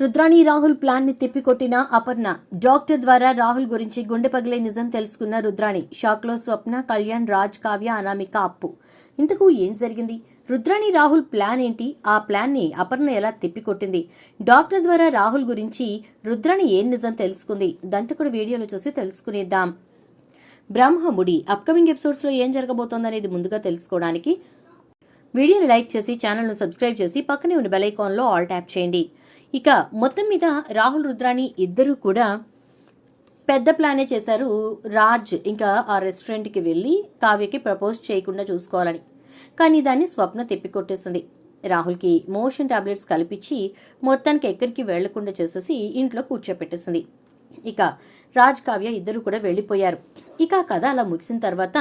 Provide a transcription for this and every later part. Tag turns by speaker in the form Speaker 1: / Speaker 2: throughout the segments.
Speaker 1: రుద్రాణి రాహుల్ ప్లాన్ని తిప్పికొట్టిన అపర్ణ. డాక్టర్ ద్వారా రాహుల్ గురించి గుండె పగిలే నిజం తెలుసుకున్న రుద్రాణి. షాక్లో స్వప్న కళ్యాణ్ రాజ్ కావ్య అనామిక అప్పు. ఇంతకు ఏం జరిగింది? రుద్రాణి రాహుల్ ప్లాన్ ఏంటి? ఆ ప్లాన్ని అపర్ణ ఎలా తిప్పికొట్టింది? డాక్టర్ ద్వారా రాహుల్ గురించి రుద్రాణి ఏం నిజం తెలుసుకుంది? దంతకుడు వీడియోలో చూసి తెలుసుకునేద్దాం. బ్రహ్మముడి అప్కమింగ్ ఎపిసోడ్స్లో ఏం జరగబోతోందనేది ముందుగా తెలుసుకోవడానికి వీడియోని లైక్ చేసి ఛానల్ను సబ్స్క్రైబ్ చేసి పక్కనే ఉన్న బెల్ ఐకాన్లో ఆల్ ట్యాప్ చేయండి. ఇక మొత్తం మీద రాహుల్ రుద్రాణి ఇద్దరు కూడా పెద్ద ప్లానే చేశారు రాజ్ ఇంకా ఆ రెస్టారెంట్కి వెళ్ళి కావ్యకి ప్రపోజ్ చేయకుండా చూసుకోవాలని. కానీ దాన్ని స్వప్న తిప్పికొట్టేసింది. రాహుల్కి మోషన్ టాబ్లెట్స్ కల్పించి మొత్తానికి ఎక్కడికి వెళ్ళకుండా చేసేసి ఇంట్లో కూర్చోపెట్టేసింది. ఇక రాజ్ కావ్య ఇద్దరు కూడా వెళ్ళిపోయారు. ఇక కథ అలా ముగిసిన తర్వాత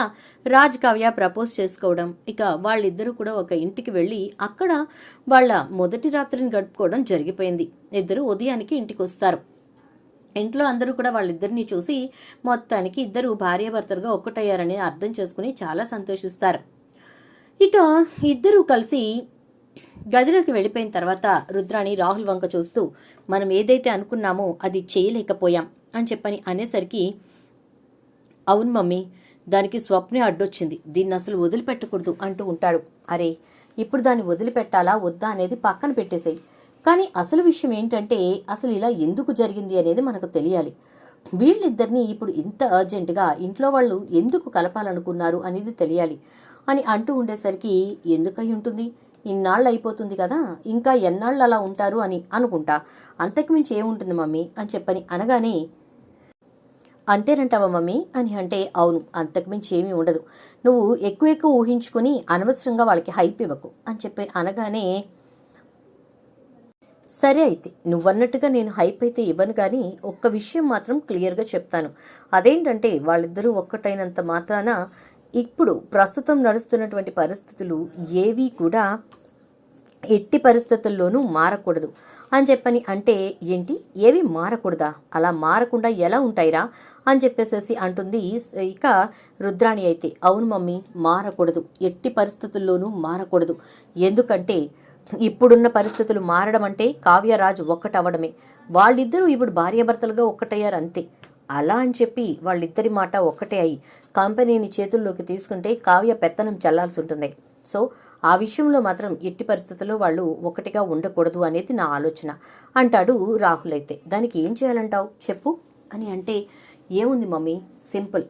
Speaker 1: రాజ్ కావ్య ప్రపోజ్ చేసుకోవడం ఇక వాళ్ళిద్దరూ కూడా ఒక ఇంటికి వెళ్ళి అక్కడ వాళ్ళ మొదటి రాత్రిని గడుపుకోవడం జరిగిపోయింది. ఇద్దరు ఉదయానికి ఇంటికి వస్తారు. ఇంట్లో అందరూ కూడా వాళ్ళిద్దరిని చూసి మొత్తానికి ఇద్దరు భార్యాభర్తలుగా ఒక్కటయ్యారని అర్థం చేసుకుని చాలా సంతోషిస్తారు. ఇక ఇద్దరూ కలిసి గదిలోకి వెళ్ళిపోయిన తర్వాత రుద్రాణి రాహుల్ వంక చూస్తూ మనం ఏదైతే అనుకున్నామో అది చేయలేకపోయాం. అని చెప్పని అనేసరికి అవును మమ్మీ దానికి స్వప్నే అడ్డొచ్చింది. దీన్ని అసలు వదిలిపెట్టకూడదు అంటూ ఉంటాడు. అరే ఇప్పుడు దాన్ని వదిలిపెట్టాలా వద్దా అనేది పక్కన పెట్టేసేయి. కానీ అసలు విషయం ఏంటంటే అసలు ఇలా ఎందుకు జరిగింది అనేది మనకు తెలియాలి. వీళ్ళిద్దరిని ఇప్పుడు ఇంత అర్జెంటుగా ఇంట్లో వాళ్ళు ఎందుకు కలపాలనుకున్నారు అనేది తెలియాలి అని అంటూ ఉండేసరికి ఎందుకై ఉంటుంది? ఇన్నాళ్ళు అయిపోతుంది కదా ఇంకా ఎన్నాళ్ళు అలా ఉంటారు అని అనుకుంటా. అంతకుమించి ఏముంటుంది మమ్మీ? అని చెప్పని అనగానే అంతేనంటావా మమ్మీ? అని అంటే అవును అంతకుమించి ఏమీ ఉండదు. నువ్వు ఎక్కువ ఎక్కువ ఊహించుకుని అనవసరంగా వాళ్ళకి హైప్ ఇవ్వకు అని చెప్పి అనగానే సరే అయితే నువ్వన్నట్టుగా నేను హైప్ అయితే ఇవ్వను కానీ ఒక్క విషయం మాత్రం క్లియర్గా చెప్తాను. అదేంటంటే వాళ్ళిద్దరూ ఒక్కటైనంత మాత్రాన ఇప్పుడు ప్రస్తుతం నడుస్తున్నటువంటి పరిస్థితులు ఏవీ కూడా ఎట్టి పరిస్థితుల్లోనూ మారకూడదు. అని చెప్పని అంటే ఏంటి? ఏవి మారకూడదా? అలా మారకుండా ఎలా ఉంటాయిరా? అని చెప్పేసేసి అంటుంది ఇక రుద్రాణి అయితే. అవును మమ్మీ మారకూడదు. ఎట్టి పరిస్థితుల్లోనూ మారకూడదు. ఎందుకంటే ఇప్పుడున్న పరిస్థితులు మారడం అంటే కావ్యరాజు ఒక్కటవ్వడమే. వాళ్ళిద్దరూ ఇప్పుడు భార్యాభర్తలుగా ఒక్కటయ్యారు అంతే అలా అని చెప్పి వాళ్ళిద్దరి మాట ఒక్కటే అయి కంపెనీని చేతుల్లోకి తీసుకుంటే కావ్య పెత్తనం చల్లాల్సి ఉంటుంది. సో ఆ విషయంలో మాత్రం ఎట్టి పరిస్థితుల్లో వాళ్ళు ఒకటిగా ఉండకూడదు అనేది నా ఆలోచన. అంటాడు రాహుల్ అయితే దానికి ఏం చేయాలంటావు? చెప్పు. అని అంటే ఏముంది మమ్మీ? సింపుల్.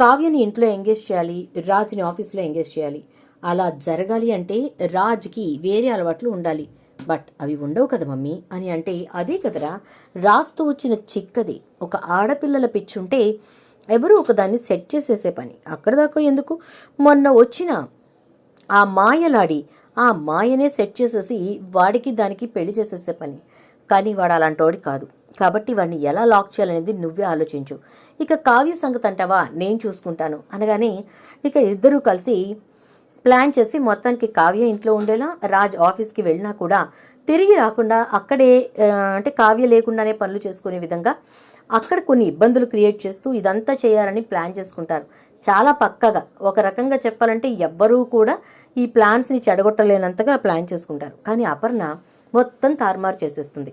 Speaker 1: కావ్యని ఇంట్లో ఎంగేజ్ చేయాలి రాజ్ని ఆఫీస్లో ఎంగేజ్ చేయాలి. అలా జరగాలి అంటే రాజ్కి వేరే అలవాట్లు ఉండాలి. బట్ అవి ఉండవు కదా మమ్మీ? అని అంటే అదే కదరా. రాస్తూ వచ్చిన చిక్కది ఒక ఆడపిల్లల పిచ్చుంటే ఎవరు ఒకదాన్ని సెట్ చేసేసే పని. అక్కడ దాకా ఎందుకు? మొన్న వచ్చిన ఆ మాయలాడి ఆ మాయనే సెట్ చేసేసి వాడికి దానికి పెళ్ళి చేసేసే పని. కానీ వాడు అలాంటోడి కాదు. కాబట్టి వాడిని ఎలా లాక్ చేయాలనేది నువ్వే ఆలోచించు. ఇక కావ్య సంగతి అంటావా? నేను చూసుకుంటాను. అనగానే ఇక ఇద్దరూ కలిసి ప్లాన్ చేసి మొత్తానికి కావ్య ఇంట్లో ఉండేలా రాజ్ ఆఫీస్కి వెళ్ళినా కూడా తిరిగి రాకుండా అక్కడే అంటే కావ్య లేకుండానే పనులు చేసుకునే విధంగా అక్కడ కొన్ని ఇబ్బందులు క్రియేట్ చేస్తూ ఇదంతా చేయాలని ప్లాన్ చేసుకుంటారు. చాలా పక్కగా. ఒక రకంగా చెప్పాలంటే ఎవ్వరూ కూడా ఈ ప్లాన్స్ని చెడగొట్టలేనంతగా ప్లాన్ చేసుకుంటారు. కానీ అపర్ణ మొత్తం తారుమారు చేసేస్తుంది.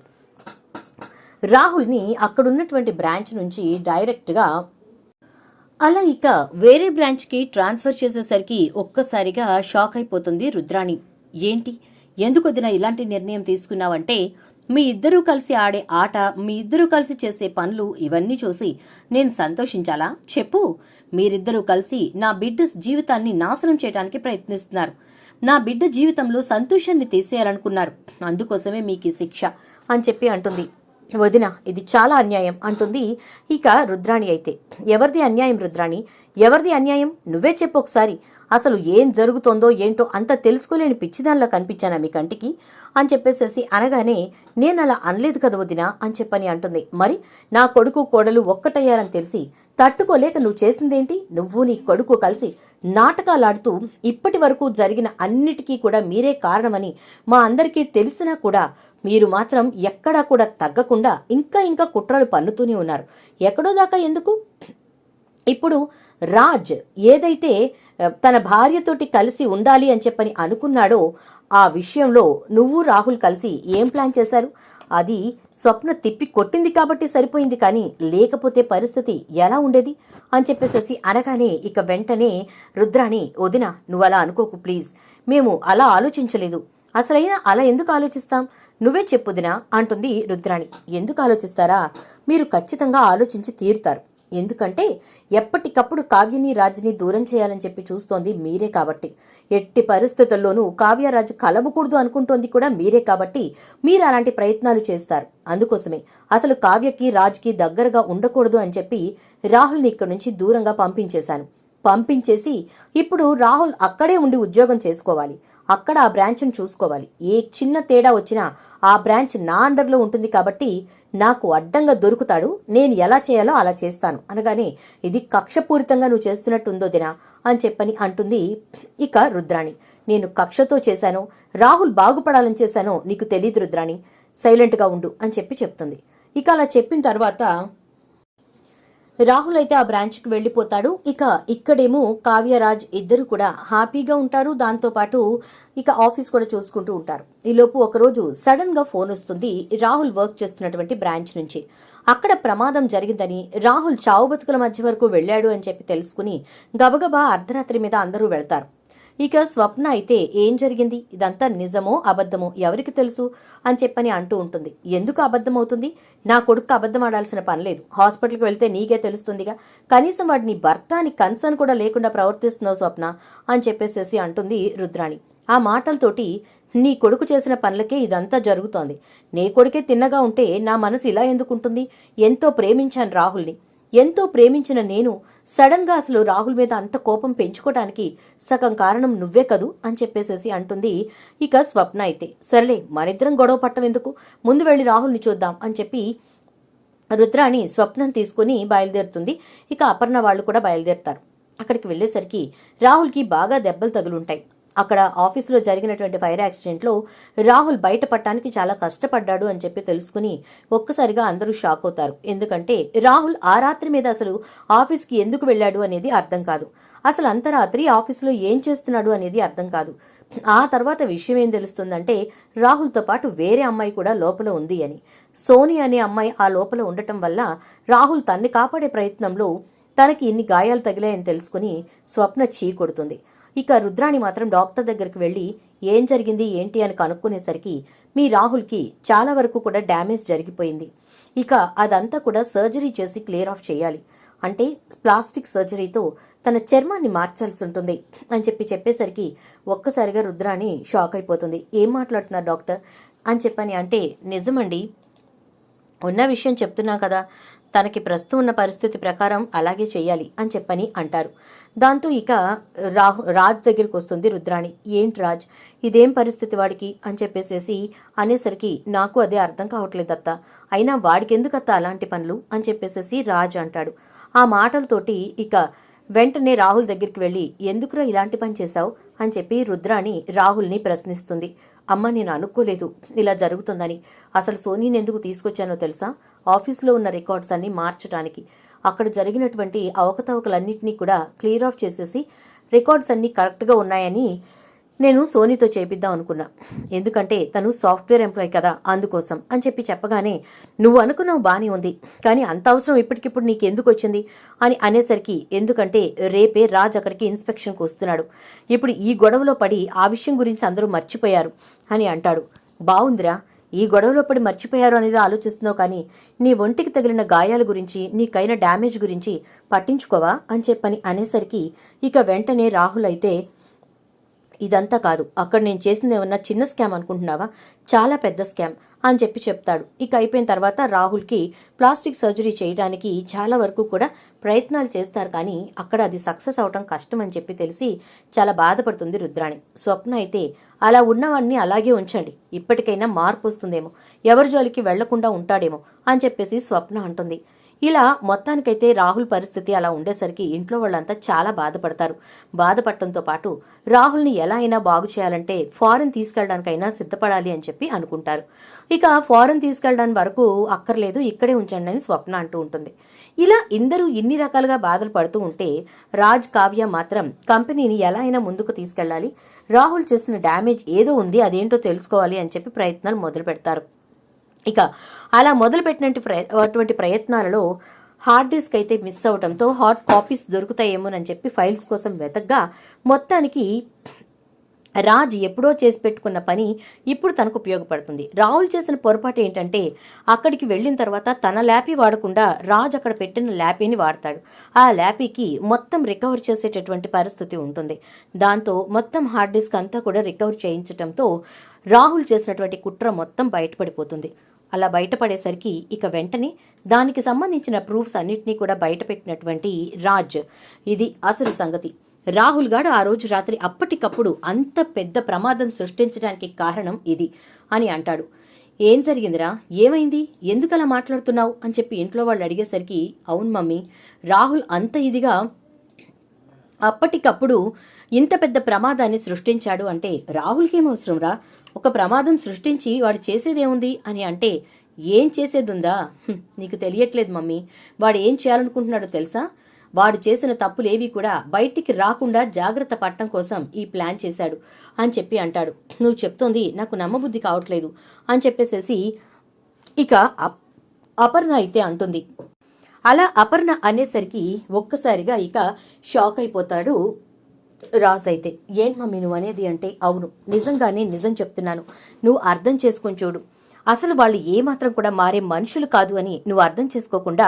Speaker 1: రాహుల్ని అక్కడున్నటువంటి బ్రాంచ్ నుంచి డైరెక్ట్గా అలా ఇక వేరే బ్రాంచ్కి ట్రాన్స్ఫర్ చేసేసరికి ఒక్కసారిగా షాక్ అయిపోతుంది రుద్రాణి. ఏంటి? ఎందుకు వదిన ఇలాంటి నిర్ణయం తీసుకున్నావంటే మీ ఇద్దరూ కలిసి ఆడే ఆట మీ ఇద్దరూ కలిసి చేసే పనులు ఇవన్నీ చూసి నేను సంతోషించాలా? చెప్పు. మీరిద్దరూ కలిసి నా బిడ్డ జీవితాన్ని నాశనం చేయడానికి ప్రయత్నిస్తున్నారు. నా బిడ్డ జీవితంలో సంతోషాన్ని తీసేయాలనుకున్నారు. అందుకోసమే మీకు ఈ శిక్ష అని చెప్పి అంటుంది. వదిన ఇది చాలా అన్యాయం అంటుంది ఇక రుద్రాణి అయితే. ఎవరిది అన్యాయం రుద్రాణి? ఎవరిది అన్యాయం? నువ్వే చెప్పు ఒకసారి. అసలు ఏం జరుగుతోందో ఏంటో అంత తెలుసుకోలేని పిచ్చిదానిలా కనిపించానా మీ కంటికి? అని చెప్పేసేసి అనగానే నేను అలా అనలేదు కదా వదిన అని చెప్పని అంటుంది. మరి నా కొడుకు కోడలు ఒక్కటయ్యారని తెలిసి తట్టుకోలేక నువ్వు చేసిందేంటి? నువ్వు నీ కొడుకు కలిసి నాటకాలాడుతూ ఇప్పటి వరకు జరిగిన అన్నిటికీ కూడా మీరే కారణమని మా అందరికీ తెలిసినా కూడా మీరు మాత్రం ఎక్కడా కూడా తగ్గకుండా ఇంకా ఇంకా కుట్రలు పన్నుతూనే ఉన్నారు. ఎక్కడో దాకా ఎందుకు? ఇప్పుడు రాజ్ ఏదైతే తన భార్యతోటి కలిసి ఉండాలి అని చెప్పని అనుకున్నాడో ఆ విషయంలో నువ్వు రాహుల్ కలిసి ఏం ప్లాన్ చేశారు? అది స్వప్న తిప్పి కొట్టింది కాబట్టి సరిపోయింది కానీ లేకపోతే పరిస్థితి ఎలా ఉండేది? అని చెప్పేసేసి అనగానే ఇక వెంటనే రుద్రాణి వదిన నువ్వు అలా అనుకోకు ప్లీజ్. మేము అలా ఆలోచించలేదు. అసలైనా అలా ఎందుకు ఆలోచిస్తాం? నువ్వే చెప్పుదినా అంటుంది రుద్రాణి. ఎందుకు ఆలోచిస్తారా? మీరు ఖచ్చితంగా ఆలోచించి తీరుతారు. ఎందుకంటే ఎప్పటికప్పుడు కావ్యని రాజుని దూరం చేయాలని చెప్పి చూస్తోంది మీరే కాబట్టి. ఎట్టి పరిస్థితుల్లోనూ కావ్యరాజు కలవకూడదు అనుకుంటోంది కూడా మీరే కాబట్టి మీరు అలాంటి ప్రయత్నాలు చేస్తారు. అందుకోసమే అసలు కావ్యకి రాజుకి దగ్గరగా ఉండకూడదు అని చెప్పి రాహుల్ని ఇక్కడి నుంచి దూరంగా పంపించేశాను. పంపించేసి ఇప్పుడు రాహుల్ అక్కడే ఉండి ఉద్యోగం చేసుకోవాలి. అక్కడ ఆ బ్రాంచ్ను చూసుకోవాలి. ఏ చిన్న తేడా వచ్చినా ఆ బ్రాంచ్ నా అండర్లో ఉంటుంది కాబట్టి నాకు అడ్డంగా దొరుకుతాడు. నేను ఎలా చేయాలో అలా చేస్తాను. అనగానే ఇది కక్షపూరితంగా నువ్వు చేస్తున్నట్టుందో దినా అని చెప్పని అంటుంది ఇక రుద్రాణి. నేను కక్షతో చేశాను. రాహుల్ బాగుపడాలని చేశానో నీకు తెలియదు రుద్రాణి. సైలెంట్గా ఉండు అని చెప్పి చెప్తుంది. ఇక అలా చెప్పిన తర్వాత రాహుల్ అయితే ఆ బ్రాంచ్కి వెళ్ళిపోతాడు. ఇక ఇక్కడేమో కావ్యరాజ్ ఇద్దరు కూడా హ్యాపీగా ఉంటారు. దాంతోపాటు ఇక ఆఫీస్ కూడా చూసుకుంటూ ఉంటారు. ఈలోపు ఒకరోజు సడన్గా ఫోన్ వస్తుంది రాహుల్ వర్క్ చేస్తున్నటువంటి బ్రాంచ్ నుంచి. అక్కడ ప్రమాదం జరిగిందని రాహుల్ చావు బతుకుల మధ్య వరకు వెళ్ళాడు అని చెప్పి తెలుసుకుని గబగబా అర్ధరాత్రి మీద అందరూ వెళ్తారు. ఇక స్వప్న అయితే ఏం జరిగింది? ఇదంతా నిజమో అబద్ధమో ఎవరికి తెలుసు? అని చెప్పని అంటూ ఉంటుంది. ఎందుకు అబద్ధం అవుతుంది నా కొడుకు అబద్ధం ఆడాల్సిన పని లేదు. హాస్పిటల్కి వెళ్తే నీకే తెలుస్తుందిగా. కనీసం వాడిని భర్త అని కన్సర్న్ కూడా లేకుండా ప్రవర్తిస్తున్నావు స్వప్న అని చెప్పేసేసి అంటుంది రుద్రాణి. ఆ మాటలతోటి నీ కొడుకు చేసిన పనులకే ఇదంతా జరుగుతోంది. నీ కొడుకే తిన్నగా ఉంటే నా మనసు ఇలా ఎందుకుంటుంది? ఎంతో ప్రేమించాను రాహుల్ని. ఎంతో ప్రేమించిన నేను సడన్గా అసలు రాహుల్ మీద అంత కోపం పెంచుకోవడానికి సగం కారణం నువ్వే కదూ అని చెప్పేసేసి అంటుంది ఇక స్వప్న అయితే. సర్లే మనిద్దరం గొడవ పట్టం ఎందుకు ముందు వెళ్ళి రాహుల్ని చూద్దాం అని చెప్పి రుద్రాణి స్వప్నం తీసుకుని బయలుదేరుతుంది. ఇక అపర్ణ వాళ్ళు కూడా బయలుదేరుతారు. అక్కడికి వెళ్ళేసరికి రాహుల్కి బాగా దెబ్బలు తగులుంటాయి. అక్కడ ఆఫీసులో జరిగినటువంటి ఫైర్ యాక్సిడెంట్లో రాహుల్ బయటపడటానికి చాలా కష్టపడ్డాడు అని చెప్పి తెలుసుకుని ఒక్కసారిగా అందరూ షాక్ అవుతారు. ఎందుకంటే రాహుల్ ఆ రాత్రి మీద అసలు ఆఫీస్కి ఎందుకు వెళ్ళాడు అనేది అర్థం కాదు. అసలు అంతరాత్రి ఆఫీసులో ఏం చేస్తున్నాడు అనేది అర్థం కాదు. ఆ తర్వాత విషయం ఏం తెలుస్తుందంటే రాహుల్తో పాటు వేరే అమ్మాయి కూడా లోపల ఉంది అని. సోని అనే అమ్మాయి ఆ లోపల ఉండటం వల్ల రాహుల్ తన్ని కాపాడే ప్రయత్నంలో తనకి ఇన్ని గాయాలు తగిలాయని తెలుసుకుని స్వప్న చీ కొడుతుంది. ఇక రుద్రాణి మాత్రం డాక్టర్ దగ్గరికి వెళ్ళి ఏం జరిగింది? ఏంటి? అని కనుక్కునేసరికి మీ రాహుల్కి చాలా వరకు కూడా డ్యామేజ్ జరిగిపోయింది. ఇక అదంతా కూడా సర్జరీ చేసి క్లియర్ ఆఫ్ చేయాలి. అంటే ప్లాస్టిక్ సర్జరీతో తన చర్మాన్ని మార్చాల్సి ఉంటుంది. అని చెప్పి చెప్పేసరికి ఒక్కసారిగా రుద్రాణి షాక్ అయిపోతుంది. ఏం మాట్లాడుతున్నారు డాక్టర్? అని చెప్పని అంటే నిజమండి ఉన్న విషయం చెప్తున్నా కదా. తనకి ప్రస్తుతం ఉన్న పరిస్థితి ప్రకారం అలాగే చేయాలి అని చెప్పని అంటారు. దాంతో ఇక రాహు రాజ్ దగ్గరికి వస్తుంది రుద్రాణి. ఏంటి రాజ్? ఇదేం పరిస్థితి వాడికి? అని చెప్పేసేసి అనేసరికి నాకు అదే అర్థం కావట్లేదు అత్త. అయినా వాడికెందుకు అత్త అలాంటి పనులు? అని చెప్పేసేసి రాజ్ అంటాడు. ఆ మాటలతోటి ఇక వెంటనే రాహుల్ దగ్గరికి వెళ్ళి ఎందుకురా ఇలాంటి పని చేశావు? అని చెప్పి రుద్రాణి రాహుల్ని ప్రశ్నిస్తుంది. అమ్మ నేను అనుకోలేదు ఇలా జరుగుతుందని. అసలు సోనీని ఎందుకు తీసుకొచ్చానో తెలుసా? ఆఫీస్లో ఉన్న రికార్డ్స్ అన్ని మార్చడానికి అక్కడ జరిగినటువంటి అవకతవకలన్నింటినీ కూడా క్లియర్ ఆఫ్ చేసేసి రికార్డ్స్ అన్ని కరెక్ట్గా ఉన్నాయని నేను సోనీతో చేపిద్దాం అనుకున్నా. ఎందుకంటే తను సాఫ్ట్వేర్ ఎంప్లాయ్ కదా అందుకోసం అని చెప్పి చెప్పగానే నువ్వు అనుకున్నావు బానే ఉంది కానీ అంత అవసరం ఇప్పటికిప్పుడు నీకు ఎందుకు వచ్చింది? అని అనేసరికి ఎందుకంటే రేపే రాజ్ అక్కడికి ఇన్స్పెక్షన్కి వస్తున్నాడు ఇప్పుడు ఈ గొడవలో పడి ఆ విషయం గురించి అందరూ మర్చిపోయారు అని అంటాడు. బావుందిరా ఈ గొడవలో పడి మర్చిపోయారు అనేది ఆలోచిస్తున్నావు కానీ నీ ఒంటికి తగిలిన గాయాల గురించి నీకైన డ్యామేజ్ గురించి పట్టించుకోవా? అని చెప్పని అనేసరికి ఇక వెంటనే రాహుల్ అయితే ఇదంతా కాదు. అక్కడ నేను చేసింది ఏమన్నా చిన్న స్కామ్ అనుకుంటున్నావా? చాలా పెద్ద స్కామ్ అని చెప్పి చెప్తాడు. ఇక అయిపోయిన తర్వాత రాహుల్కి ప్లాస్టిక్ సర్జరీ చేయడానికి చాలా వరకు కూడా ప్రయత్నాలు చేస్తారు కానీ అక్కడ అది సక్సెస్ అవటం కష్టం అని చెప్పి తెలిసి చాలా బాధపడుతుంది రుద్రాణి. స్వప్న అయితే అలా ఉన్నవాడిని అలాగే ఉంచండి. ఇప్పటికైనా మార్పు వస్తుందేమో. ఎవరి జోలికి వెళ్ళకుండా ఉంటాడేమో అని చెప్పేసి స్వప్న అంటుంది. ఇలా మొత్తానికైతే రాహుల్ పరిస్థితి అలా ఉండేసరికి ఇంట్లో వాళ్ళంతా చాలా బాధపడతారు. బాధపడటంతో పాటు రాహుల్ని ఎలా అయినా బాగు చేయాలంటే ఫారెన్ తీసుకెళ్ళడానికైనా సిద్ధపడాలి అని చెప్పి అనుకుంటారు. ఇక ఫారెన్ తీసుకెళ్ళడానికి వరకు అక్కర్లేదు ఇక్కడే ఉంచండి అని స్వప్న అంటూ ఉంటుంది. ఇలా ఇందరూ ఇన్ని రకాలుగా బాధలు పడుతూ ఉంటే రాజ్ కావ్య మాత్రం కంపెనీని ఎలా అయినా ముందుకు తీసుకెళ్ళాలి. రాహుల్ చేసిన డ్యామేజ్ ఏదో ఉంది అదేంటో తెలుసుకోవాలి అని చెప్పి ప్రయత్నాలు మొదలు పెడతారు ఇక అలా మొదలుపెట్టినటువంటి ప్రయ అటువంటి ప్రయత్నాలలో హార్డ్ డిస్క్ అయితే మిస్ అవడంతో హార్డ్ కాపీస్ దొరుకుతాయేమోనని చెప్పి ఫైల్స్ కోసం వెతగ్గా మొత్తానికి రాజ్ ఎప్పుడో చేసి పెట్టుకున్న పని ఇప్పుడు తనకు ఉపయోగపడుతుంది. రాహుల్ చేసిన పొరపాటు ఏంటంటే అక్కడికి వెళ్ళిన తర్వాత తన ల్యాపీ వాడకుండా రాజ్ అక్కడ పెట్టిన ల్యాపీని వాడతాడు. ఆ ల్యాపీకి మొత్తం రికవర్ చేసేటటువంటి పరిస్థితి ఉంటుంది. దాంతో మొత్తం హార్డ్ డిస్క్ అంతా కూడా రికవర్ చేయించడంతో రాహుల్ చేసినటువంటి కుట్ర మొత్తం బయటపడిపోతుంది. అలా బయటపడేసరికి ఇక వెంటనే దానికి సంబంధించిన ప్రూఫ్స్ అన్నిటినీ కూడా బయటపెట్టినటువంటి రాజ్. ఇది అసలు సంగతి. రాహుల్ గాడు ఆ రోజు రాత్రి అప్పటికప్పుడు అంత పెద్ద ప్రమాదం సృష్టించడానికి కారణం ఇది అని అంటాడు. ఏం జరిగిందిరా? ఏమైంది? ఎందుకలా మాట్లాడుతున్నావు? అని చెప్పి ఇంట్లో వాళ్ళు అడిగేసరికి అవును మమ్మీ రాహుల్ అంత ఇదిగా అప్పటికప్పుడు ఇంత పెద్ద ప్రమాదాన్ని సృష్టించాడు అంటే రాహుల్కి ఏం అవసరం రా ఒక ప్రమాదం సృష్టించి వాడు చేసేదేముంది అని అంటే ఏం చేసేదుందా? నీకు తెలియట్లేదు మమ్మీ. వాడు ఏం చేయాలనుకుంటున్నాడో తెలుసా? వాడు చేసిన తప్పులేవి కూడా బయటికి రాకుండా జాగ్రత్త పట్టడం కోసం ఈ ప్లాన్ చేశాడు అని చెప్పి అంటాడు. నువ్వు చెప్తోంది నాకు నమ్మబుద్ధి కావట్లేదు అని చెప్పేసేసి ఇక అప్- అపర్ణ అయితే అంటుంది. అలా అపర్ణ అనేసరికి ఒక్కసారిగా ఇక షాక్ అయిపోతాడు రాజ్ అయితే ఏం మమ్మీ నువ్వు అనేది అంటే అవును నిజంగానే నిజం చెప్తున్నాను. నువ్వు అర్థం చేసుకొని చూడు. అసలు వాళ్ళు ఏమాత్రం కూడా మారే మనుషులు కాదు అని నువ్వు అర్థం చేసుకోకుండా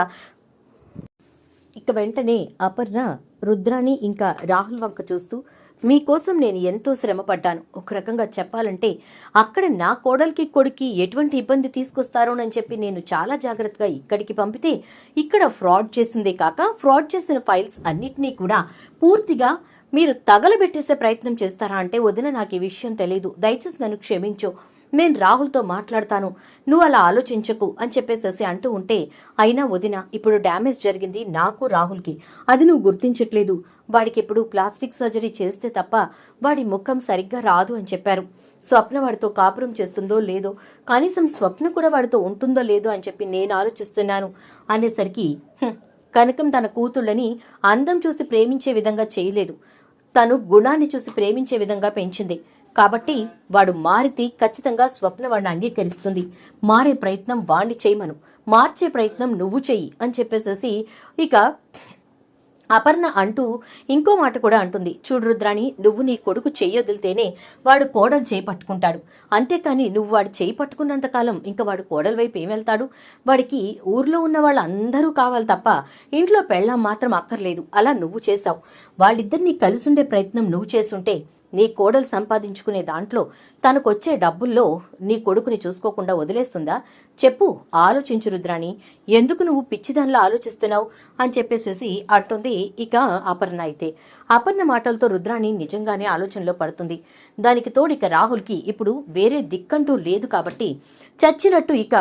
Speaker 1: ఇక వెంటనే అపర్ణ రుద్రాని ఇంకా రాహుల్ వంక చూస్తూ మీకోసం నేను ఎంతో శ్రమపడ్డాను. ఒక రకంగా చెప్పాలంటే అక్కడ నా కోడలికి కొడుకి ఎటువంటి ఇబ్బంది తీసుకొస్తారోనని చెప్పి నేను చాలా జాగ్రత్తగా ఇక్కడికి పంపితే ఇక్కడ ఫ్రాడ్ చేసిందే కాక ఫ్రాడ్ చేసిన ఫైల్స్ అన్నిటినీ కూడా పూర్తిగా మీరు తగలబెట్టేసే ప్రయత్నం చేస్తారా అంటే వదిన నాకు ఈ విషయం తెలియదు దయచేసి నన్ను క్షమించు. నేను రాహుల్తో మాట్లాడతాను. నువ్వు అలా ఆలోచించకు అని చెప్పేసేసి అంటూ ఉంటే అయినా వదిన ఇప్పుడు డ్యామేజ్ జరిగింది నాకు రాహుల్కి. అది నువ్వు గుర్తించట్లేదు. వాడికి ఎప్పుడు ప్లాస్టిక్ సర్జరీ చేస్తే తప్ప వాడి ముఖం సరిగ్గా రాదు అని చెప్పారు. స్వప్న వాడితో కాపురం చేస్తుందో లేదో కనీసం స్వప్న కూడా వాడితో ఉంటుందో లేదో అని చెప్పి నేను ఆలోచిస్తున్నాను అనేసరికి కనకం తన కూతుళ్ళని అందం చూసి ప్రేమించే విధంగా చేయలేదు. తను గుణాన్ని చూసి ప్రేమించే విధంగా పెంచింది. కాబట్టి వాడు మారితే ఖచ్చితంగా స్వప్న వాడిని అంగీకరిస్తుంది. మారే ప్రయత్నం వాణ్ణి చేయమను. మార్చే ప్రయత్నం నువ్వు చెయ్యి అని చెప్పేసేసి ఇక అపర్ణ అంటూ ఇంకో మాట కూడా అంటుంది. చూడు రుద్రాణి నువ్వు నీ కొడుకు చెయ్యొదిలితేనే వాడు కోడలు చేయి పట్టుకుంటాడు. అంతేకాని నువ్వు వాడు చేయి పట్టుకున్నంత కాలం ఇంకా వాడు కోడల వైపు ఏం వెళ్తాడు? వాడికి ఊర్లో ఉన్న వాళ్ళందరూ కావాలి తప్ప ఇంట్లో పెళ్ళం మాత్రం అక్కర్లేదు. అలా నువ్వు చేశావు. వాళ్ళిద్దరినీ కలిసుండే ప్రయత్నం నువ్వు చేసుంటే నీ కోడలు సంపాదించుకునే దాంట్లో తనకొచ్చే డబ్బుల్లో నీ కొడుకుని చూసుకోకుండా వదిలేస్తుందా? చెప్పు ఆలోచించు రుద్రాణి. ఎందుకు నువ్వు పిచ్చిదానిలో ఆలోచిస్తున్నావు? అని చెప్పేసేసి అంటుంది ఇక అపర్ణ అయితే. అపర్ణ మాటలతో రుద్రాణి నిజంగానే ఆలోచనలో పడుతుంది. దానికి తోడిక ఇక రాహుల్కి ఇప్పుడు వేరే దిక్కంటూ లేదు కాబట్టి చచ్చినట్టు ఇక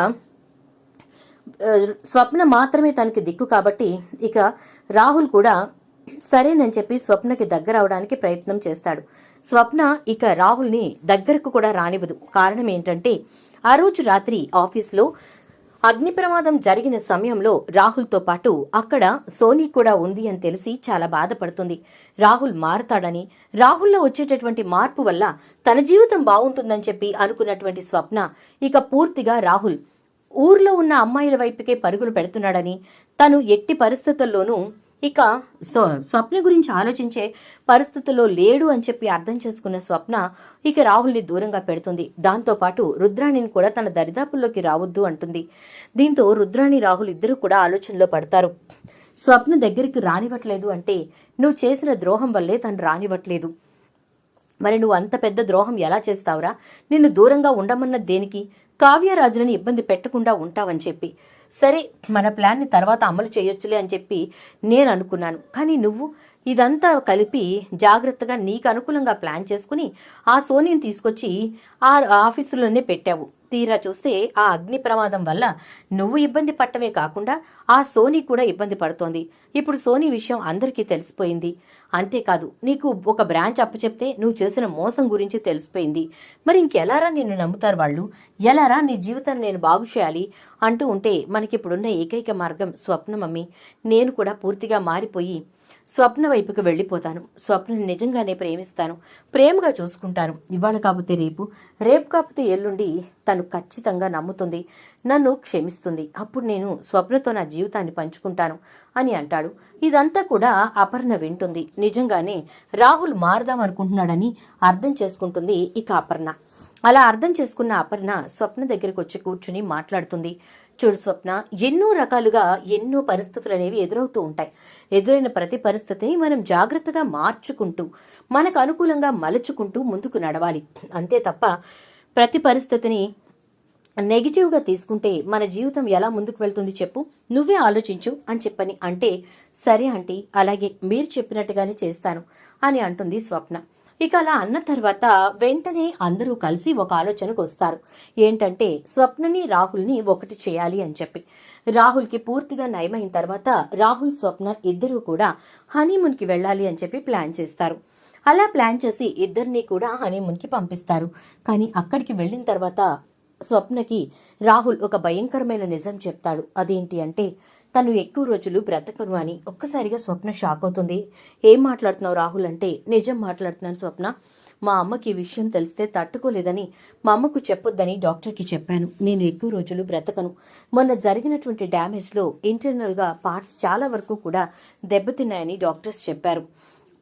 Speaker 1: స్వప్న మాత్రమే తనకి దిక్కు కాబట్టి ఇక రాహుల్ కూడా సరేనని చెప్పి స్వప్నకి దగ్గర అవడానికి ప్రయత్నం చేస్తాడు. స్వప్న ఇక రాహుల్ని దగ్గరకు కూడా రానివ్వదు. కారణం ఏంటంటే ఆ రోజు రాత్రి ఆఫీస్లో అగ్ని ప్రమాదం జరిగిన సమయంలో రాహుల్తో పాటు అక్కడ సోనీ కూడా ఉంది అని తెలిసి చాలా బాధపడుతుంది. రాహుల్ మారతాడని రాహుల్లో వచ్చేటటువంటి మార్పు వల్ల తన జీవితం బాగుంటుందని చెప్పి అనుకున్నటువంటి స్వప్న ఇక పూర్తిగా రాహుల్ ఊర్లో ఉన్న అమ్మాయిల వైపుకే పరుగులు పెడుతున్నాడని తను ఎట్టి పరిస్థితుల్లోనూ ఇక స్వ స్వప్న గురించి ఆలోచించే పరిస్థితుల్లో లేడు అని చెప్పి అర్థం చేసుకున్న స్వప్న ఇక రాహుల్ని దూరంగా పెడుతుంది. దాంతోపాటు రుద్రాణిని కూడా తన దరిదాపుల్లోకి రావద్దు అంటుంది. దీంతో రుద్రాణి రాహుల్ ఇద్దరు కూడా ఆలోచనలో పడతారు. స్వప్న దగ్గరికి రానివ్వట్లేదు అంటే నువ్వు చేసిన ద్రోహం వల్లే తను రానివ్వట్లేదు. మరి నువ్వు అంత పెద్ద ద్రోహం ఎలా చేస్తావురా? నిన్ను దూరంగా ఉండమన్న దేనికి? కావ్యరాజులను ఇబ్బంది పెట్టకుండా ఉంటావని చెప్పి. సరే మన ప్లాన్ని తర్వాత అమలు చేయొచ్చులే అని చెప్పి నేను అనుకున్నాను. కానీ నువ్వు ఇదంతా కలిపి జాగ్రత్తగా నీకు అనుకూలంగా ప్లాన్ చేసుకుని ఆ సోనీని తీసుకొచ్చి ఆ ఆఫీసులోనే పెట్టావు. తీరా చూస్తే ఆ అగ్ని ప్రమాదం వల్ల నువ్వు ఇబ్బంది పట్టమే కాకుండా ఆ సోనీ కూడా ఇబ్బంది పడుతోంది. ఇప్పుడు సోనీ విషయం అందరికీ తెలిసిపోయింది. అంతేకాదు నీకు ఒక బ్రాంచ్ అప్పచెప్తే నువ్వు చేసిన మోసం గురించి తెలిసిపోయింది. మరి ఇంకెలారా నిన్ను నమ్ముతారు వాళ్ళు? ఎలారా నీ జీవితాన్ని నేను బాగు చేయాలి? అంటూ ఉంటే మనకిప్పుడున్న ఏకైక మార్గం స్వప్నమమ్మి నేను కూడా పూర్తిగా మారిపోయి స్వప్న వైపుకి వెళ్ళిపోతాను. స్వప్నని నిజంగానే ప్రేమిస్తాను. ప్రేమగా చూసుకుంటాను. ఇవాళ కాకపోతే రేపు రేపు కాకపోతే ఎల్లుండి తను ఖచ్చితంగా నమ్ముతుంది నన్ను క్షమిస్తుంది. అప్పుడు నేను స్వప్నతో నా జీవితాన్ని పంచుకుంటాను అని అంటాడు. ఇదంతా కూడా అపర్ణ వింటుంది. నిజంగానే రాహుల్ మారదాం అనుకుంటున్నాడని అర్థం చేసుకుంటుంది ఇక అపర్ణ. అలా అర్థం చేసుకున్న అపర్ణ స్వప్న దగ్గరికి వచ్చి కూర్చుని మాట్లాడుతుంది. చూడు స్వప్న ఎన్నో రకాలుగా ఎన్నో పరిస్థితులు అనేవి ఎదురవుతూ ఉంటాయి. ఎదురైన ప్రతి పరిస్థితిని మనం జాగ్రత్తగా మార్చుకుంటూ మనకు అనుకూలంగా మలుచుకుంటూ ముందుకు నడవాలి. అంతే తప్ప ప్రతి పరిస్థితిని నెగిటివ్గా తీసుకుంటే మన జీవితం ఎలా ముందుకు వెళ్తుంది చెప్పు. నువ్వే ఆలోచించు అని చెప్పని అంటే సరే ఆంటీ అలాగే మీరు చెప్పినట్టుగానే చేస్తాను అని అంటుంది స్వప్న. ఇక అలా అన్న తర్వాత వెంటనే అందరూ కలిసి ఒక ఆలోచనకు వస్తారు. ఏంటంటే స్వప్నని రాహుల్ని ఒకటి చేయాలి అని చెప్పి. రాహుల్కి పూర్తిగా నయమైన తర్వాత రాహుల్ స్వప్న ఇద్దరూ కూడా హనీమూన్కి వెళ్ళాలి అని చెప్పి ప్లాన్ చేస్తారు. అలా ప్లాన్ చేసి ఇద్దరిని కూడా హనీమూన్కి పంపిస్తారు. కానీ అక్కడికి వెళ్ళిన తర్వాత స్వప్నకి రాహుల్ ఒక భయంకరమైన నిజం చెప్తాడు. అదేంటి అంటే తను ఎక్కువ రోజులు బ్రతకను అని ఒక్కసారిగా స్వప్న షాక్ అవుతుంది. ఏం మాట్లాడుతున్నావు రాహుల్ అంటే నిజం మాట్లాడుతున్నాను స్వప్న. మా అమ్మకి ఈ విషయం తెలిస్తే తట్టుకోలేదని మా అమ్మకు చెప్పొద్దని డాక్టర్కి చెప్పాను. నేను ఎక్కువ రోజులు బ్రతకను. మొన్న జరిగినటువంటి డ్యామేజ్లో ఇంటర్నల్గా పార్ట్స్ చాలా వరకు కూడా దెబ్బతిన్నాయని డాక్టర్స్ చెప్పారు.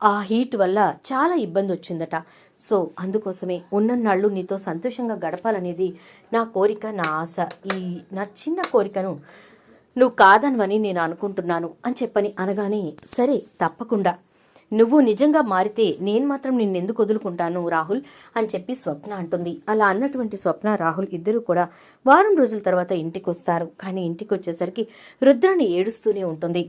Speaker 1: ఆ హీట్ వల్ల చాలా ఇబ్బంది వచ్చిందట. సో అందుకోసమే ఉన్నన్నాళ్ళు నీతో సంతోషంగా గడపాలనేది నా కోరిక నా ఆశ. ఈ నా చిన్న కోరికను నువ్వు కాదనవని నేను అనుకుంటున్నాను అని చెప్పని అనగానే సరే తప్పకుండా. నువ్వు నిజంగా మారితే నేను మాత్రం నిన్నెందుకు వదులుకుంటాను రాహుల్ అని చెప్పి స్వప్న అంటుంది. అలా అన్నటువంటి స్వప్న రాహుల్ ఇద్దరు కూడా వారం రోజుల తర్వాత ఇంటికి వస్తారు కానీ ఇంటికి వచ్చేసరికి రుద్రాణి ఏడుస్తూనే ఉంటుంది.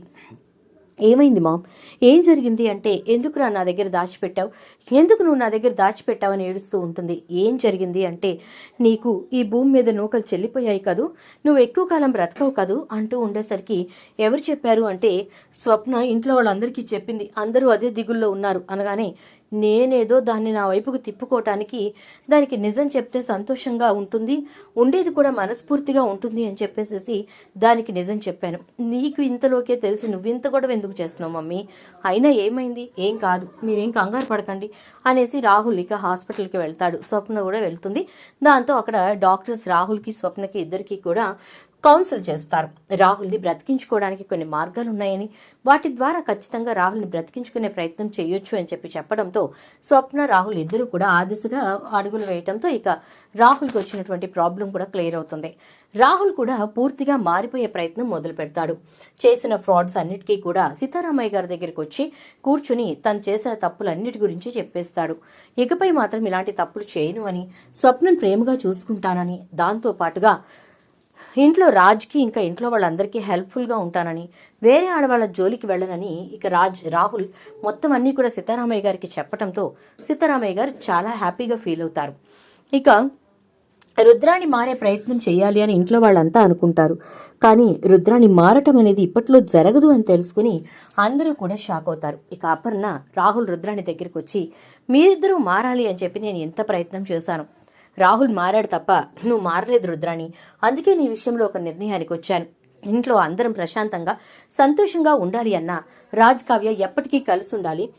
Speaker 1: ఏమైంది మామ్? ఏం జరిగింది అంటే ఎందుకురా నా దగ్గర దాచిపెట్టావు? ఎందుకు నువ్వు నా దగ్గర దాచిపెట్టావని ఏడుస్తూ ఉంటుంది. ఏం జరిగింది అంటే నీకు ఈ భూమి మీద నూకలు చెల్లిపోయాయి కదూ? నువ్వు ఎక్కువ కాలం బ్రతకవు కదూ? అంటూ ఉండేసరికి ఎవరు చెప్పారు అంటే స్వప్న ఇంట్లో వాళ్ళందరికీ చెప్పింది. అందరూ అదే దిగుల్లో ఉన్నారు అనగానే నేనేదో దాన్ని నా వైపుకు తిప్పుకోవటానికి దానికి నిజం చెప్తే సంతోషంగా ఉంటుంది ఉండేది కూడా మనస్ఫూర్తిగా ఉంటుంది అని చెప్పేసేసి దానికి నిజం చెప్పాను. నీకు ఇంతలోకే తెలిసి నువ్వింత కూడా ఎందుకు చేస్తున్నావు మమ్మీ? అయినా ఏమైంది? ఏం కాదు మీరేం కంగారు పడకండి అనేసి రాహుల్ ఇక హాస్పిటల్కి వెళ్తాడు. స్వప్న కూడా వెళ్తుంది. దాంతో అక్కడ డాక్టర్స్ రాహుల్కి స్వప్నకి ఇద్దరికి కూడా కౌన్సిల్ చేస్తారు. రాహుల్ని బ్రతికించుకోవడానికి కొన్ని మార్గాలు ఉన్నాయని వాటి ద్వారా ఖచ్చితంగా రాహుల్ని బ్రతికించుకునే ప్రయత్నం చేయొచ్చు అని చెప్పి చెప్పడంతో స్వప్న రాహుల్ ఇద్దరు కూడా ఆ దిశగా అడుగులు వేయడంతో ఇక రాహుల్కి వచ్చినటువంటి ప్రాబ్లం కూడా క్లియర్ అవుతుంది. రాహుల్ కూడా పూర్తిగా మారిపోయే ప్రయత్నం మొదలు పెడతాడు. చేసిన ఫ్రాడ్స్ అన్నిటికీ కూడా సీతారామయ్య గారి దగ్గరికి వచ్చి కూర్చుని తను చేసిన తప్పులన్నిటి గురించి చెప్పేస్తాడు. ఇకపై మాత్రం ఇలాంటి తప్పులు చేయను అని స్వప్నం ప్రేమగా చూసుకుంటానని దాంతో పాటుగా ఇంట్లో రాజ్కి ఇంకా ఇంట్లో వాళ్ళందరికీ హెల్ప్ఫుల్గా ఉంటానని వేరే ఆడవాళ్ళ జోలికి వెళ్ళనని ఇక రాజ్ రాహుల్ మొత్తం అన్నీ కూడా సీతారామయ్య గారికి చెప్పడంతో సీతారామయ్య గారు చాలా హ్యాపీగా ఫీల్ అవుతారు. ఇక రుద్రాణి మారే ప్రయత్నం చేయాలి అని ఇంట్లో వాళ్ళంతా అనుకుంటారు. కానీ రుద్రాణి మారటం అనేది ఇప్పట్లో జరగదు అని తెలుసుకుని అందరూ కూడా షాక్ అవుతారు. ఇక అపర్ణ రాహుల్ రుద్రాణి దగ్గరికి వచ్చి మీరిద్దరూ మారాలి అని చెప్పి నేను ఎంత ప్రయత్నం చేశాను. రాహుల్ మారాడు తప్ప నువ్వు మారలేదు రుద్రాణి. అందుకే నీ విషయంలో ఒక నిర్ణయానికి వచ్చాను. ఇంట్లో అందరం ప్రశాంతంగా సంతోషంగా ఉండాలి అన్న. రాజ్ కావ్య ఎప్పటికీ కలిసి ఉండాలి.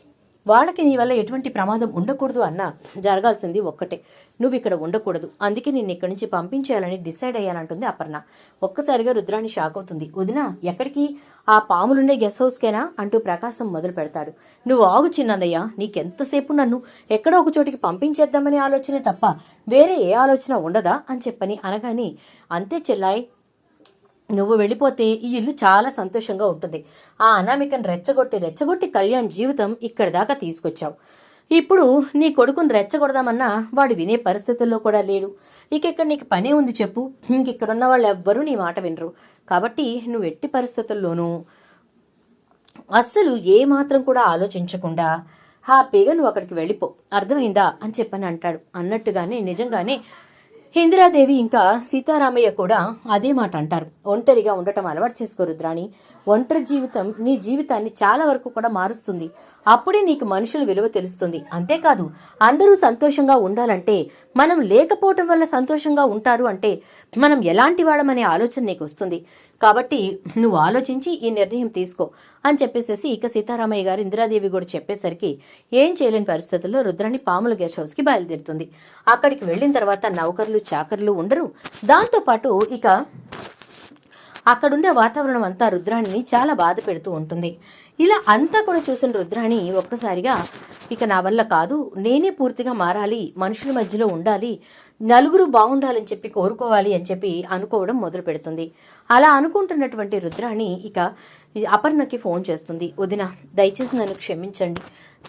Speaker 1: వాళ్ళకి నీ వల్ల ఎటువంటి ప్రమాదం ఉండకూడదు అన్నా జరగాల్సింది ఒక్కటే. నువ్వు ఇక్కడ ఉండకూడదు. అందుకే నిన్ను ఇక్కడి నుంచి పంపించేయాలని డిసైడ్ అయ్యానంటుంది అపర్ణ. ఒక్కసారిగా రుద్రాణి షాక్ అవుతుంది. వదినా ఎక్కడికి? ఆ పాములుండే గెస్ట్ హౌస్కేనా? అంటూ ప్రకాశం మొదలు పెడతాడు. నువ్వు ఆగు చిన్నయ్య నీకెంతసేపు నన్ను ఎక్కడో ఒక చోటికి పంపించేద్దామనే ఆలోచనే తప్ప వేరే ఏ ఆలోచన ఉండదా అని చెప్పని అనగానే అంతే చెల్లాయి నువ్వు వెళ్ళిపోతే ఈ ఇల్లు చాలా సంతోషంగా ఉంటుంది. ఆ అనామికను రెచ్చగొట్టి రెచ్చగొట్టి కళ్యాణ్ జీవితం ఇక్కడి దాకా తీసుకొచ్చావు. ఇప్పుడు నీ కొడుకుని రెచ్చగొడదామన్నా వాడు వినే పరిస్థితుల్లో కూడా లేడు. ఇక ఇక్కడ నీకు పనే ఉంది చెప్పు. ఇంకిక్కడ ఉన్న వాళ్ళు ఎవ్వరూ నీ మాట వినరు. కాబట్టి నువ్వు ఎట్టి పరిస్థితుల్లోనూ అస్సలు ఏ మాత్రం కూడా ఆలోచించకుండా హ్యాపీగా నువ్వు అక్కడికి వెళ్ళిపో. అర్థమైందా? అని చెప్పని అంటాడు. అన్నట్టుగానే నిజంగానే ఇందిరాదేవి ఇంకా సీతారామయ్య కూడా అదే మాట అంటారు. ఒంటరిగా ఉండటం అలవాటు చేసుకో రుద్రాణి. ఒంటరి జీవితం నీ జీవితాన్ని చాలా వరకు కూడా మారుస్తుంది. అప్పుడే నీకు మనుషుల విలువ తెలుస్తుంది. అంతేకాదు అందరూ సంతోషంగా ఉండాలంటే మనం లేకపోవటం వల్ల సంతోషంగా ఉంటారు అంటే మనం ఎలాంటి వాళ్ళమనే ఆలోచన నీకు వస్తుంది. కాబట్టి నువ్వు ఆలోచించి ఈ నిర్ణయం తీసుకో అని చెప్పేసేసి ఇక సీతారామయ్య గారు ఇందిరాదేవి కూడా చెప్పేసరికి ఏం చేయలేని పరిస్థితుల్లో రుద్రాన్ని పాముల గెస్ట్ హౌస్కి బయలుదేరుతుంది. అక్కడికి వెళ్ళిన తర్వాత నౌకర్లు చాకర్లు ఉండరు. దాంతోపాటు ఇక అక్కడుండే వాతావరణం అంతా రుద్రాణిని చాలా బాధ పెడుతూ ఉంటుంది. ఇలా అంతా కూడా చూసిన రుద్రాణి ఒక్కసారిగా ఇక నా వల్ల కాదు నేనే పూర్తిగా మారాలి మనుషుల మధ్యలో ఉండాలి నలుగురు బాగుండాలని చెప్పి కోరుకోవాలి అని చెప్పి అనుకోవడం మొదలు పెడుతుంది. అలా అనుకుంటున్నటువంటి రుద్రాణి ఇక అపర్ణకి ఫోన్ చేస్తుంది. వదిన దయచేసి నన్ను క్షమించండి.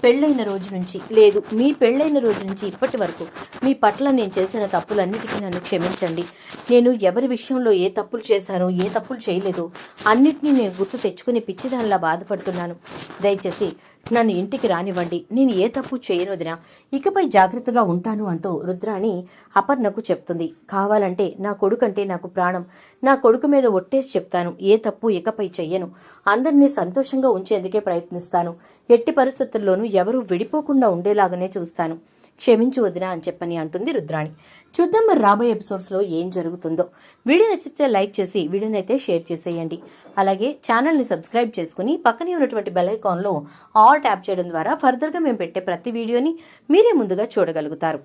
Speaker 1: పెళ్ళైన రోజు నుంచి లేదు మీ పెళ్ళైన రోజు నుంచి ఇప్పటి వరకు మీ పట్ల నేను చేసిన తప్పులన్నిటికీ నన్ను క్షమించండి. నేను ఎవరి విషయంలో ఏ తప్పులు చేశానో ఏ తప్పులు చేయలేదో అన్నిటినీ నేను గుర్తు తెచ్చుకుని పిచ్చిదానిలా బాధపడుతున్నాను. దయచేసి నన్ను ఇంటికి రానివ్వండి. నేను ఏ తప్పు చేయనొదినా ఇకపై జాగ్రత్తగా ఉంటాను అంటూ రుద్రాణి అపర్ణకు చెప్తుంది. కావాలంటే నా కొడుకంటే నాకు ప్రాణం. నా కొడుకు మీద ఒట్టేసి చెప్తాను. ఏ తప్పు ఇకపై చెయ్యను. అందరినీ సంతోషంగా ఉంచేందుకే ప్రయత్నిస్తాను. ఎట్టి పరిస్థితుల్లోనూ ఎవరూ విడిపోకుండా ఉండేలాగానే చూస్తాను. క్షమించు వదినా అని చెప్పని అంటుంది రుద్రాణి. చూద్దాం మరి రాబోయే ఎపిసోడ్స్లో ఏం జరుగుతుందో. వీడియో నచ్చితే లైక్ చేసి వీడియోని అయితే షేర్ చేసేయండి. అలాగే ఛానల్ని సబ్స్క్రైబ్ చేసుకుని పక్కనే ఉన్నటువంటి బెల్ ఐకాన్లో ఆల్ ట్యాప్ చేయడం ద్వారా ఫర్దర్గా మేము పెట్టే ప్రతి వీడియోని మీరే ముందుగా చూడగలుగుతారు.